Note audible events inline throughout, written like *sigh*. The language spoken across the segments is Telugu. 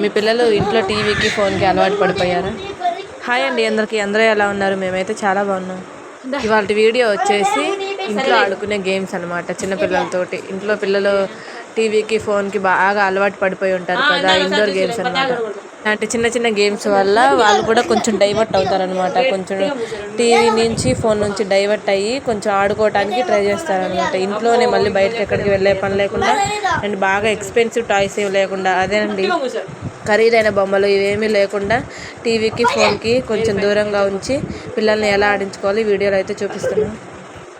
మీ పిల్లలు ఇంట్లో టీవీకి ఫోన్కి అలవాటు పడిపోయారా? హాయ్ అండి అందరికీ. అందరూ ఎలా ఉన్నారు? మేమైతే చాలా బాగున్నాం. ఇవాళ వీడియో వచ్చేసి ఇంట్లో ఆడుకునే గేమ్స్ అనమాట చిన్నపిల్లలతోటి ఇంట్లో పిల్లలు టీవీకి ఫోన్కి బాగా అలవాటు పడిపోయి ఉంటారు కదా ఇండోర్ గేమ్స్ అనమాట అలాంటి చిన్న చిన్న గేమ్స్ వల్ల వాళ్ళు కూడా కొంచెం డైవర్ట్ అవుతారనమాట కొంచెం టీవీ నుంచి ఫోన్ నుంచి డైవర్ట్ అయ్యి కొంచెం ఆడుకోవడానికి ట్రై చేస్తారనమాట ఇంట్లోనే మళ్ళీ బయటకు ఎక్కడికి వెళ్ళే పని లేకుండా అండ్ బాగా ఎక్స్పెన్సివ్ టాయ్స్ ఏమి లేకుండా. అదేనండి. ఖరీదైన బొమ్మలు ఇవేమీ లేకుండా టీవీకి ఫోన్కి కొంచెం దూరంగా ఉంచి పిల్లల్ని ఎలా ఆడించుకోవాలి వీడియోలు అయితే చూపిస్తున్నాం.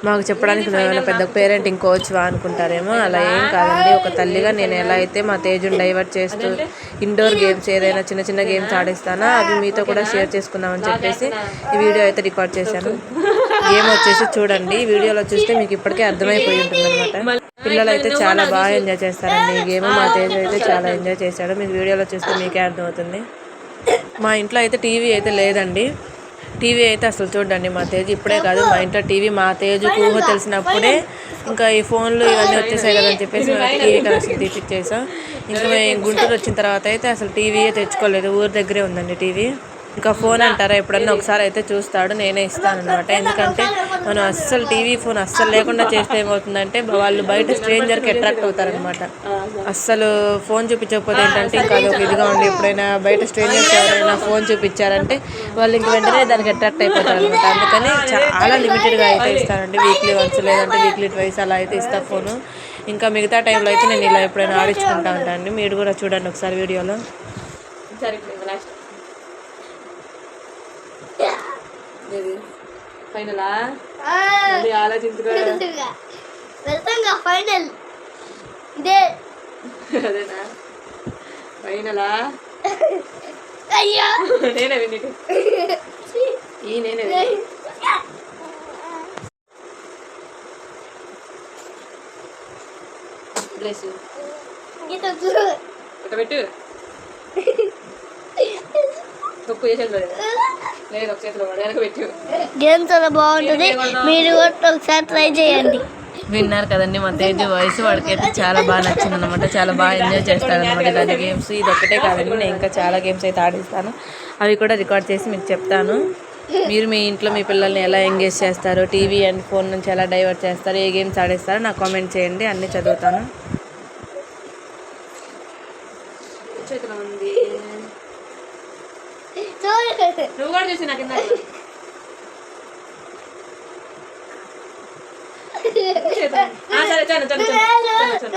మాకు చెప్పడానికి ఏమైనా పెద్ద పేరెంటింగ్ కోచ్వా అనుకుంటారేమో అలా ఏం కాదండి. ఒక తల్లిగా నేను ఎలా అయితే మా తేజుని డైవర్ట్ చేస్తూ ఇండోర్ గేమ్స్ ఏదైనా చిన్న చిన్న గేమ్స్ ఆడిస్తానో అవి మీతో కూడా షేర్ చేసుకుందామని చెప్పేసి ఈ వీడియో అయితే రికార్డ్ చేశాను. గేమ్ వచ్చేసి చూడండి ఈ వీడియోలో చూస్తే మీకు ఇప్పటికే అర్థమైపోయి ఉంటుంది అనమాట పిల్లలు అయితే చాలా బాగా ఎంజాయ్ చేస్తారండి. ఈ గేమ్ మా తేజు అయితే చాలా ఎంజాయ్ చేశాడు. మీకు వీడియోలో చూస్తే మీకే అర్థమవుతుంది. మా ఇంట్లో అయితే టీవీ అయితే లేదండి. టీవీ అయితే అసలు చూడండి మా తేజ్ ఇప్పుడే కాదు మా ఇంట్లో టీవీ మా తేజుకు ఊహ తెలిసినప్పుడే ఇంకా ఈ ఫోన్లు ఇవన్నీ వచ్చేసాయి కదా అని చెప్పేసి టీవీ కనెక్షన్ తీపిచ్చేసాం. ఇంకా మేము గుంటూరు వచ్చిన తర్వాత అయితే అసలు టీవీయే తెచ్చుకోలేదు. ఊరి దగ్గరే ఉందండి టీవీ. ఇంకా ఫోన్ అంటారా? ఎప్పుడన్నా ఒకసారి అయితే చూస్తాడు నేనే ఇస్తాను అనమాట ఎందుకంటే మనం అస్సలు టీవీ ఫోన్ అస్సలు లేకుండా చేస్తే ఏమవుతుందంటే వాళ్ళు బయట స్ట్రేంజర్కి అట్రాక్ట్ అవుతారనమాట అస్సలు ఫోన్ చూపించకపోతే ఏంటంటే ఇంకా అదొక ఇదిగా ఉండి ఎప్పుడైనా బయట స్ట్రేంజర్స్ ఎవరైనా ఫోన్ చూపించారంటే వాళ్ళు ఇంక వెంటనే దానికి అట్రాక్ట్ అయిపోతారు అనమాట అందుకని చాలా లిమిటెడ్గా అయితే ఇస్తానండి. వీక్లీ వన్స్ లేదంటే వీక్లీ ట్వైస్ అలా అయితే ఇస్తా ఫోను. ఇంకా మిగతా టైంలో అయితే నేను ఇలా ఎప్పుడైనా ఆడించుకుంటా ఉంటానండి మీరు కూడా చూడండి ఒకసారి వీడియోలో. సరే ఫైనలా? అది ఆలోచించుకో. వెళ్తాంగా ఫైనల్. ఇదే. అదేనా? ఫైనలా? అయ్యా. నేనే విని ఈ నేనే పెట్టు తొక్కు చేసేది *laughs* లేదు లేదు ఒక చేతిలో పడు, వెనక పెట్టు. గేమ్ చాలా బాగుంటుంది. మీరు కూడా ఒకసారి ట్రై చేయండి. విన్నారు కదండి మా తేజు వయసు వాడికైతే చాలా బాగా నచ్చింది అనమాట చాలా బాగా ఎంజాయ్ చేస్తాడు అనమాట ఇలాంటి గేమ్స్ ఇది ఒకటే కాదండి నేను ఇంకా చాలా గేమ్స్ అయితే ఆడిస్తాను. అవి కూడా రికార్డ్ చేసి మీకు చెప్తాను. మీరు మీ ఇంట్లో మీ పిల్లల్ని ఎలా ఎంగేజ్ చేస్తారు టీవీ అండ్ ఫోన్ నుంచి ఎలా డైవర్ట్ చేస్తారు ఏ గేమ్స్ ఆడేస్తారో నాకు కామెంట్ చేయండి అన్నీ చదువుతాను. చేతిలో ఉంది. చూడండి నువ్వు కూడా చూసి నాకు ఇందాక ఆ, సరే చాలు చాలు చాలు చాలు, చాలు.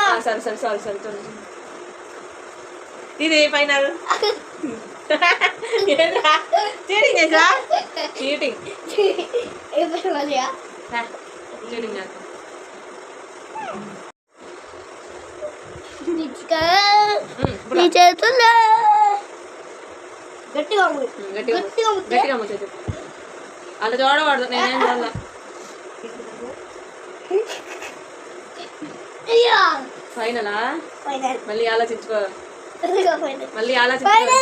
ఆ, సరే సరే సారీ సరే చాలు ఇది ఫైనల్ చీటింగ్ చేసా చీటింగ్ చీటింగ్ చేస్తా నీ చేతుల్లో గట్టిగా గట్టిగా గట్టిగా ముచ్చే అలా చూడకూడదు నేనేం *laughs* చూడాల. ఫైనలా? మళ్ళీ ఆలోచించుకో. మళ్ళీ ఆలోచించుకో.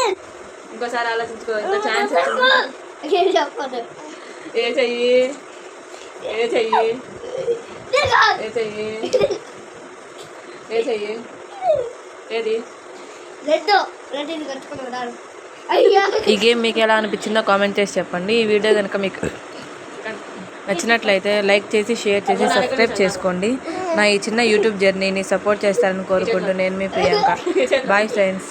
ఇంకోసారి ఆలోచించుకో ఇంకో ఛాన్స్ ఏం చెయ్యి? ఏ చెయ్యి. ఏ చెయ్యి? ఏ చెయ్యి? ఏది? రెడ్ రెడ్ ఇది కట్టుకుని ఉన్నాడు అయ్యా ఈ గేమ్ మీకు ఎలా అనిపించిందో కామెంట్ చేసి చెప్పండి. ఈ వీడియో కనుక మీకు నచ్చినట్లయితే లైక్ చేసి షేర్ చేసి సబ్స్క్రైబ్ చేసుకోండి. నా ఈ చిన్న యూట్యూబ్ జర్నీని సపోర్ట్ చేస్తారని కోరుకుంటూ నేను మీ ప్రియాంక. *laughs* Bye friends